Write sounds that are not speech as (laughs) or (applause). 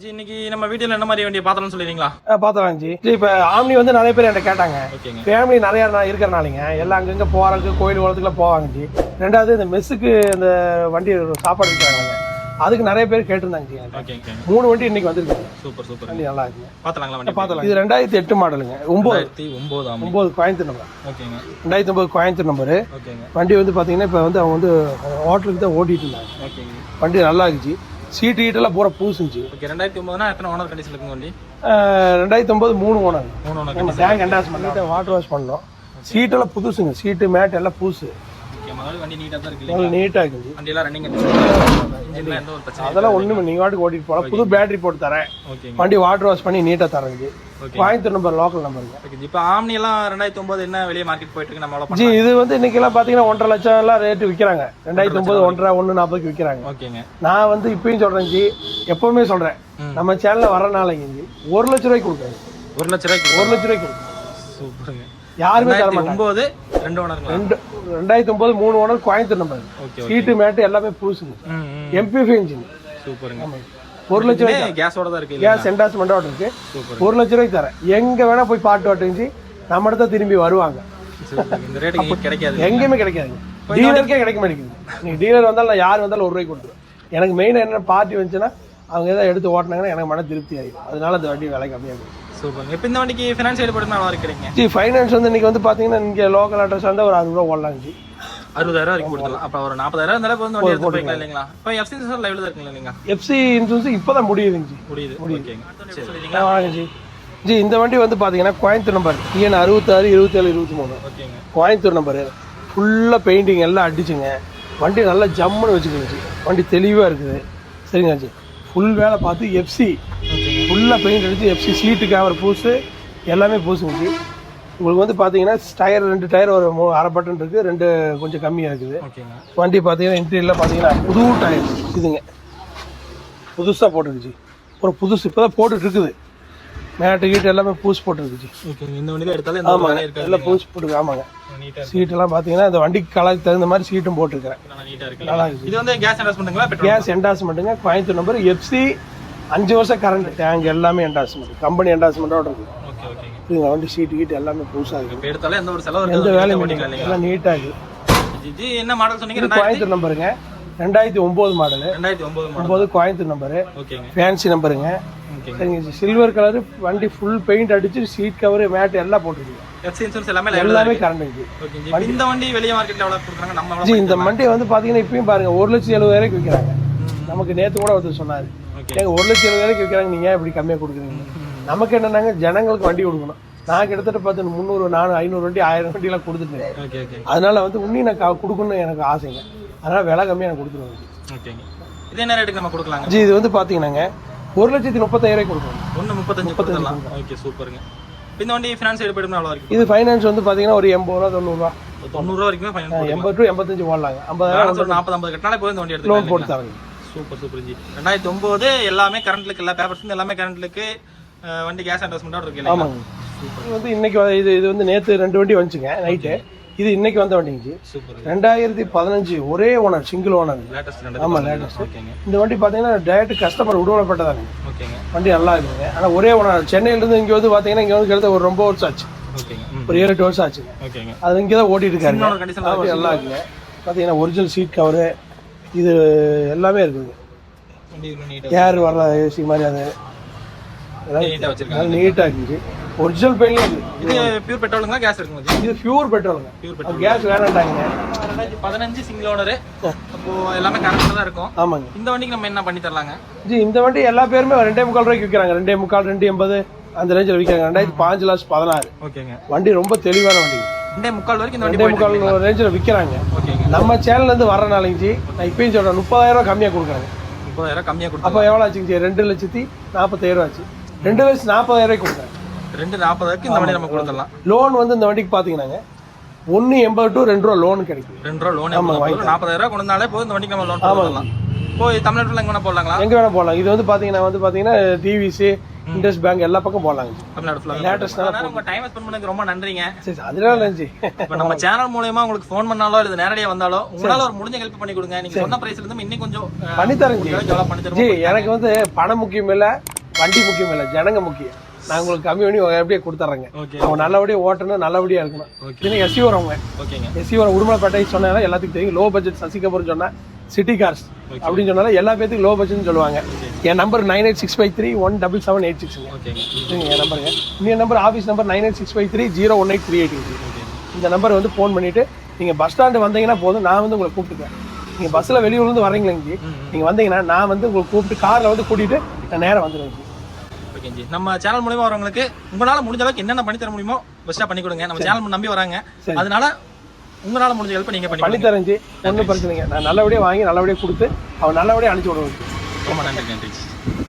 G இன்னைக்கு நம்ம வீடியோல என்ன மாதிரி வண்டியை பார்த்தோம்னு சொல்லிடுறீங்களா? பார்த்தலாம் ஜி. ஜி இப்போ ஆம்னி வந்து நிறைய பேர் என்கிட்ட கேட்டாங்க. ஃபேமிலி நிறைய இருக்கிறனாலிங்க எல்லாம் அங்கங்கே போகிறதுக்கு கோயில் குளத்துக்குலாம் போவாங்க ஜி. ரெண்டாவது இந்த மெஸ்ஸுக்கு இந்த வண்டி சாப்பாடு விற்கிறாங்க அதுக்கு நிறைய பேர் கேட்டிருந்தாங்க ஜி மூணு வண்டி இன்னைக்கு வந்திருக்கு. Super super. வண்டி நல்லா இருக்குங்க பார்த்தலாங்களா பார்த்தலாம் இது ரெண்டாயிரத்தி எட்டு மாடலுங்க. ஒம்பது. ஒன்பதாம் ஒம்பது கோயம்புத்தூர் நம்பர் ஓகேங்க. ரெண்டாயிரத்தி ஒம்பது கோயம்புத்தூர் நம்பரு வண்டி வந்து பார்த்தீங்கன்னா இப்போ வந்து அவங்க வந்து ஹோட்டலுக்கு தான் ஓட்டிட்டு இருந்தாங்க. வண்டி நல்லா இருந்துச்சு சீட்டு கீட்டெல்லாம் பூரா பூசுச்சு ஓகே ரெண்டாயிரத்தி ஒன்பதுனா எத்தனை ஓனர் கண்டிஷன் இருக்குங்க வண்டி? ரெண்டாயிரத்தி ஒம்பது மூணு ஓனர் மூணு ஓனர் டேங்க் என்டாஸ் பண்ணிட்டு வாட்டர் வாஷ் பண்ணோம் சீட்டெல்லாம் புதுசுங்க. சீட்டு மேட் எல்லாம் புதுசு. ஓகே முதல்ல வண்டி நீட்டாக தான் இருக்கு நல்லா நீட்டாக இருக்குது. வண்டி எல்லாம் ரன்னிங் இன்ஜின்ல எந்த ஒரு பிரச்சனை அதெல்லாம் ஒன்றும் நீங்கள் வாட்டுக்கு ஓட்டிட்டு போகலாம் புது பேட்டரி போட்டு தரேன். ஓகேங்க வண்டி வாட்டர் வாஷ் பண்ணி நீட்டாக தரேங்க ஓகே கோயம்புத்தூர் நம்பர் லோக்கல் நம்பருங்க ஓகே இப்போ ஆம்னி எல்லாம் ரெண்டாயிரத்தி ஒன்பது என்ன வெளியே மார்க்கெட் போயிட்டு இருக்கு? நம்ம ஜி இது வந்து இன்னைக்கெல்லாம் பார்த்தீங்கன்னா ஒன்றரை லட்சம் எல்லாம் ரேட்டு விற்கிறாங்க ரெண்டாயிரத்தி ஒம்பது ஒன்றரை ஒன்று நாற்பதுக்கு விற்கிறாங்க ஓகேங்க. நான் வந்து இப்பயும் சொல்கிறேன் ஜி எப்பவுமே சொல்கிறேன் ம். நம்ம சேனலில் வரனாலங்க ஜி ஒரு லட்ச ரூபாய்க்கு கொடுக்குறேன். ஒரு லட்ச ரூபாய்க்கு ஒரு லட்ச ரூபாய்க்கு சூப்பருங்க. யாருமே தர மாட்டாங்க. ஒன்பது ரெண்டு ஓனருங்களா ரெண்டு ரெண்டாயிரத்தி ஒம்பது மூணு owner Coimbatore number seat mat எல்லாமே புதுசுங்க. எம்பிஎஃப் இன்ஜின் சூப்பருங்க. ஒரு லட்ச ரூபாய் கேஸோட தான் இருக்கு கேஸ் என்டாஸ்மெண்ட் இருக்கு. ஒரு லட்ச ரூபாய்க்கு தரேன். எங்க வேணா போய் பாட்டு ஓட்டுச்சு நம்ம இடத்த திரும்பி வருவாங்க. இந்த ரேட்டுக்கு கிடைக்காது. எங்கேயுமே கிடைக்காதுங்க டீலருக்கே கிடைக்க மாட்டேங்குது. நீங்க டீலர் வந்தாலும் நான் யார் வந்தாலும் ஒரு ரூபாய்க்கு கொடுத்துருவேன். எனக்கு மெயின் என்ன பார்ட்டி வந்துச்சுன்னா அவங்க ஏதாவது எடுத்து ஓட்டினாங்கன்னா எனக்கு மன திருப்தி ஆகிடும் அதனால அந்த வண்டி விலை கம்மியாகும் சூப்பர் இப்போ இந்த வண்டிக்கு ஃபினான்ஸ் ஏற்படுத்தினா நல்லா இருக்கிறீங்க ஜி ஃபைனான்ஸ் வந்து இன்னைக்கு வந்து பார்த்தீங்கன்னா இங்கே லோக்கல் அட்ரஸ் வந்து ஒரு அறுபது ரூபா ஓடலாம் ஜி அறுபதாயிரம் வரைக்கும் கொடுக்கலாம் அப்போ ஒரு நாற்பதாயிரம் இருந்தாலும் வந்து வண்டி எடுத்து போய்க்கலாம் இல்லைங்களா? இப்போ எஃப்சி சார் லைவ்ல தான் இருக்குங்களா இல்லைங்களா? எஃப்சி இன்சூரன்ஸ் இப்போ தான் முடியுதுங்க ஜி. முடியுது. ஆ, வாங்க ஜி. ஜி இந்த வண்டி வந்து பார்த்தீங்கன்னா கோயம்புத்தூர் நம்பர் டிஎன் அறுபத்தாறு இருபத்தேழு இருபத்தி மூணு ஓகேங்க. கோயம்புத்தூர் நம்பரு ஃபுல்லாக பெயிண்டிங் எல்லாம் அடிச்சுங்க. வண்டி நல்லா ஜம்முன்னு வச்சுக்கோங்க ஜி. வண்டி தெளிவாக இருக்குது. சரிங்க ஜி? ஃபுல் வேலை பார்த்து எஃப்சி ஃபுல்லாக பெயிண்ட் அடிச்சு எஃப்சி சீட்டு கவர் பூசு எல்லாமே பூசுங்க ஜி. உங்களுக்கு வந்து பார்த்தீங்கன்னா டயர் ரெண்டு டயர் ஒரு மூ அரை பட்டன் இருக்குது ரெண்டு கொஞ்சம் கம்மியாக இருக்குது. வண்டி பார்த்தீங்கன்னா இன்டீரியரில் பார்த்தீங்கன்னா புது டயர் இதுங்க புதுசாக போட்டுருக்குச்சு ஒரு புதுசு இப்போ தான் போட்டுட்டு இருக்குது. மேட்டு கீட்டு எல்லாமே பூசு போட்டுருக்குச்சு இந்த வண்டியில எடுத்தாலும் ஆமாங்க. எல்லாம் பூசு போட்டுருக்கு. ஆமாங்க. சீட்டெல்லாம் பார்த்தீங்கன்னா இந்த வண்டிக்கு கலருக்கு தகுந்த மாதிரி சீட்டும் போட்டிருக்கிறேன். நல்லா இருக்குது இது வந்து கேஸ் இன்வெஸ்ட்மெண்ட்டுங்களா பெட்ரோல் கேஸ் என்டாஸ்மெண்ட்டுங்க கோயம்புத்தூர் நம்பர் எஃப்சி அஞ்சு வருஷம் கரண்ட் டேங்க் எல்லாமே என்டாஸ்மெண்ட் கம்பெனி என்டாஸ்மெண்ட்டோட இருக்குது இதுங்க வண்டி சீட்டு கீட்டு எல்லாமே புதுசாக இருக்குது எடுத்தாலும் எந்த ஒரு செலவு எந்த வேலையும். இல்லைங்களா? எல்லாம் நீட்டாக இருக்குது இது என்ன மாடல் சொன்னீங்க? கோயம்புத்தூர் நம்பருங்க ரெண்டாயிரத்தி ஒம்பது மாடலு ரெண்டாயிரத்தி மாடல் ஒம்பது கோயம்புத்தூர் நம்பரு ஓகேங்க. ஃபேன்சி நம்பருங்க சரிங்க சில்வர் கலர் வண்டி ஃபுல் பெயிண்ட் அடிச்சு சீட் கவர் மேட் எல்லாம் போட்டுருக்கு எல்லாமே கரண்ட் இருக்கு. இந்த வண்டி வெளிய மார்க்கெட்ல எவ்வளவு கொடுக்குறாங்க? நம்ம இந்த வண்டியை வந்து பார்த்தீங்கன்னா இப்பயும் பாருங்க ஒரு லட்சம் எழுபதாயிரம் விற்கிறாங்க நமக்கு நேற்று கூட ஒருத்தர் சொன்னார். ஏங்க ஒரு லட்சம் எழுபதாயிரம் விற்கிறாங்க நீங்கள் ஏன் இப்படி கம்மியாக கொடுக்குறீங்க? நமக்கு என்னன்னாங்க ஜனங்களுக்கு வண்டி கொடுக்கணும். நான் கிட்டத்தட்ட பார்த்து முந்நூறு நானூறு ஐநூறு வண்டி ஆயிரம் வண்டியெல்லாம் கொடுத்துட்டேன். அதனால வந்து உன்னி நான் கொடுக்கணும்னு எனக்கு ஆசைங்க. அதனால விலை கம்மியாக நான் கொடுத்துருவேன். இது என்ன ரேட்டுக்கு நம்ம கொடுக்கலாங்க? ஜி இது வந்து பார்த்தீங்கன்னா ஒரு லட்சத்தி முப்பத்தாயிரம் கொடுக்கணும். ஒன்று முப்பத்தஞ்சு கொடுத்துடலாம். ஓகே சூப்பருங்க இந்த வண்டி ஃபினான்ஸ் எடுப்படும் எவ்வளோ வரைக்கும்? இது ஃபைனான்ஸ் வந்து பார்த்தீங்கன்னா ஒரு எண்பது ரூபா தொண்ணூறுரூவா தொண்ணூறுரூவா வரைக்குமே ஃபைனல் எண்பது டு எண்பத்தஞ்சு போடலாங்க. ஐம்பதாயிரம் நாற்பது ஐம்பது கட்டினாலே போதும் இந்த வண்டி லோன் எடுத்துக்கலாம் போட்டு தரங்க சூப்பர் சூப்பர் ஜி ரெண்டாயிரத்தி ஒன்பது எல்லாமே கரண்ட்லுக்கு எல்லா பேப்பர்ஸ் எல்லாமே கரண்ட்லுக்கு வண்டி கேஸ் இன்வெஸ்ட்மெண்ட்டோட இருக்கு ஆமாங்க. இது வந்து இன்னைக்கு இது இது வந்து நேற்று ரெண்டு வண்டி வந்துச்சுங்க நைட்டு இது இன்னைக்கு வந்த வண்டிங்க சூப்பர் ரெண்டாயிரத்தி பதினஞ்சு ஒரே ஓனர் சிங்கிள் ஓனர் லேட்டஸ்ட் ஆமா, ரெண்டாயிரத்தி ஓகேங்க. இந்த வண்டி பார்த்தீங்கன்னா டேரக்ட் கஸ்டமர் உடவப்பட்டதாங்க ஓகேங்க. வண்டி நல்லா இருக்குங்க. ஆனால் ஒரே ஓனர் சென்னையிலேருந்து இங்கே வந்து பார்த்தீங்கன்னா இங்கே வந்து கிட்டத்தட்ட ஒரு ரொம்ப வருஷம் ஆச்சு. ஒரு ஏழு எட்டு வருஷம் ஆச்சுங்க ஓகேங்க. அது இங்கே தான் ஓட்டிட்டு வண்டி நல்லா இருக்குங்க பார்த்தீங்கன்னா ஒரிஜினல் சீட் கவரு இது எல்லாமே இருக்குங்க. ஏர் வர்ற ஏசி மாதிரி அது. நீட்டாக வச்சிருக்காங்க. நீட்டாக இருக்குங்க ஒரிஜினல் இருக்குது இது பியூர் பெட்ரோலுங்களா கேஸ் இருக்குங்க இது பியூர் பெட்ரோலுங்க பியூர் பெட்ரோல் கேஸ் வேணாண்டாங்க ரெண்டாயிரத்தி பதினஞ்சு சிங்கிள் ஓனரு அப்போ எல்லாமே கரண்ட்ல தான் இருக்கும். ஆமாங்க. இந்த வண்டிக்கு நம்ம என்ன பண்ணி தரலாங்க? ஜி இந்த வண்டி எல்லா பேருமே ரெண்டே முக்கால் ரூபாய்க்கு விற்கிறாங்க ரெண்டே முக்கால் ரெண்டு எண்பது அந்த ரேஞ்சில் விற்கிறாங்க ரெண்டாயிரத்தி பாஞ்சு லாஸ் பதினாறு. ஓகேங்க. வண்டி ரொம்ப தெளிவான வண்டி. ரெண்டே முக்கால் வரைக்கும் இந்த ரெண்டே முக்கால் ரேஞ்சில் விற்கிறாங்க ஓகேங்க. நம்ம சேனல்லேருந்து வரனாலைங்க ஜி நான் இப்பயும் சொல்கிறேன் முப்பதாயிரம் ரூபாய் கம்மியாக கொடுக்குறாங்க. முப்பதாயிரம் கம்மியாக கொடுத்தோம் அப்போ எவ்வளோ ஆச்சுங்க? ஜி ரெண்டு லட்சத்தி நாற்பத்தாயிரம் ஆச்சு. ரெண்டு லட்சத்தி நாற்பதாயிரம் ரூபாய்க்கு கொடுக்குறாங்க ரெண்டு நாற்பதாயிரக்கு இந்த வண்டி நம்ம கொடுத்துடலாம். லோன் வந்து இந்த வண்டிக்கு பார்த்தீங்கன்னாங்க ஒன்று எண்பது டு ரெண்டு ரூபா லோன் கிடைக்கும் ரெண்டு ரூபா லோன் நாற்பதாயிரம் ரூபா கொண்டு வந்தாலே போதும் இந்த வண்டிக்கு நம்ம லோன் போடலாம் இப்போ தமிழ்நாட்டில் எங்கே வேணா போடலாங்களா? எங்கே வேணால் போகலாம் இது வந்து பார்த்தீங்கன்னா வந்து பார்த்தீங்கன்னா டிவிசி இண்டஸ் பேங்க் எல்லா பக்கம் போடலாங்க. தமிழ்நாடு ஃபுல்லாக லேட்டஸ்ட் உங்க டைம் ஸ்பெண்ட் பண்ணதுக்கு ரொம்ப நன்றிங்க. சரி அதனால ஜி இப்போ நம்ம (laughs) சேனல் மூலயமா உங்களுக்கு ஃபோன் பண்ணாலோ இல்லை நேரடியாக வந்தாலோ உங்களால ஒரு முடிஞ்ச ஹெல்ப் பண்ணி கொடுங்க. நீங்க சொன்ன பிரைஸ்ல இருந்து இன்னும் கொஞ்சம் பண்ணி தருவோம் எனக்கு வந்து பணம் முக்கியம் இல்லை. வண்டி முக்கியம் இல்லை ஜனங்க முக்கியம். நான் உங்களுக்கு கம்மி பண்ணி எப்படியே கொடுத்துட்றேங்க அவங்க நல்லபடியாக ஓட்டணும் நல்லபடியாக இருக்கணும். இதுன்னு எஸ்சி வரவங்க எஸ்சி வர உடுமலைப்பேட்டை சொன்னாலும் எல்லாத்துக்கும் தெரியும். லோ பட்ஜெட் சசிகபுரம் சொன்னா சிட்டி கார்ஸ் அப்படின்னு சொன்னாலும் எல்லா பேத்துக்கும் லோ பட்ஜெட்னு சொல்லுவாங்க. என் number nine eight six five three one double seven eight சிக்ஸுங்க என் நம்பருங்க இன்னும் number office number nine eight six five three zero one eight three eight இந்த நம்பர் வந்து ஃபோன் பண்ணிட்டு நீங்க பஸ் ஸ்டாண்டு வந்தீங்கன்னா போதும். நான் வந்து உங்களை கூப்பிட்டுக்கிறேன். நீங்க பஸ்ல வெளியூர்ல இருந்து வரீங்களேங்க நீங்க வந்தீங்கன்னா நான் வந்து உங்களை கூப்பிட்டு கார்ல வந்து கூட்டிட்டு நான் நேரா வந்துடுவேன் ஜி. ஓகே ஜி. நம்ம சேனல் மூலமா வரவங்களுக்கு உங்களால முடிஞ்ச அளவுக்கு என்னென்ன பண்ணி தர முடியுமோ பெஸ்ட்டாக பண்ணி கொடுங்க. நம்ம சேனல் நம்பி வராங்க. அதனால உங்களால முடிஞ்ச ஹெல்ப் நீங்க பண்ணி பண்ணி தரேன் ஜி. ஒன்றும் பிரச்சனைங்க நான் நல்லபடியாக வாங்கி நல்லபடியாக கொடுத்து அவன் நல்லபடியாக அனுப்பிச்சி விடுவேன். ரொம்ப நன்றி நன்றி